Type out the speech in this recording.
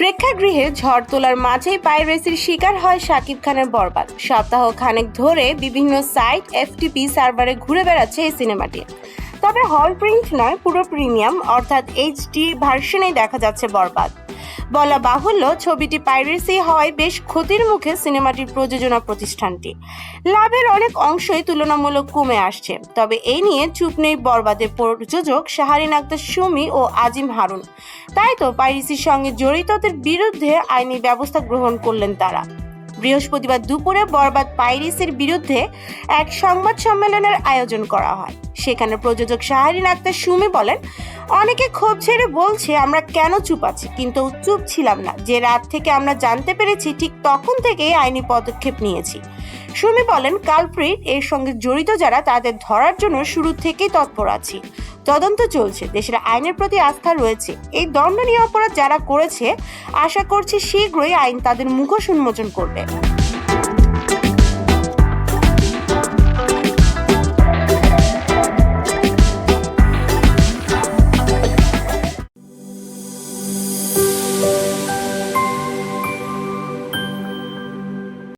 প্রেক্ষাগৃহে ঝড় তোলার মাঝেই পাইরেসির শিকার হয় শাকিব খানের বরবাদ। সপ্তাহ খানেক ধরে বিভিন্ন সাইট এফটিপি সার্ভারে ঘুরে বেড়াচ্ছে এই সিনেমাটি। তবে হল প্রিন্ট নয়, পুরো প্রিমিয়াম, অর্থাৎ এইচডি ভার্সনেই দেখা যাচ্ছে বরবাদ। বলা বাহুল্য, ছবিটি পাইরেসি হয় বেশ ক্ষতির মুখে সিনেমাটির প্রযোজনা প্রতিষ্ঠানটি। লাভের অনেক অংশই তুলনামূলক কমে আসছে। তবে এই নিয়ে চুপ নেই বরবাদের প্রযোজক শাহারিন আক্তার সুমি ও আজিম হারুন। তাই তো পাইরিসির সঙ্গে জড়িতদের বিরুদ্ধে আইনি ব্যবস্থা গ্রহণ করলেন তারা। বৃহস্পতিবার দুপুরে বরবাদ পাইরিসের বিরুদ্ধে এক সংবাদ সম্মেলনের আয়োজন করা হয়। সেখানে প্রযোজক শাহরিন আক্তার সুমি বলেন, অনেকে ক্ষোভ ছেড়ে বলছে, আমরা কেন চুপ আছি? কিন্তু চুপ ছিলাম না। যে রাত থেকে আমরা জানতে পেরেছি, ঠিক তখন থেকেই আইনি পদক্ষেপ নিয়েছি। সুমি বলেন, কালপ্রিট এর সঙ্গে জড়িত যারা, তাদের ধরার জন্য শুরু থেকেই তৎপর আছি। তদন্ত চলছে, দেশের আইনের প্রতি আস্থা রয়েছে। এই দণ্ডনীয় অপরাধ যারা করেছে, আশা করছি শীঘ্রই আইন তাদের মুখোশ উন্মোচন করবে।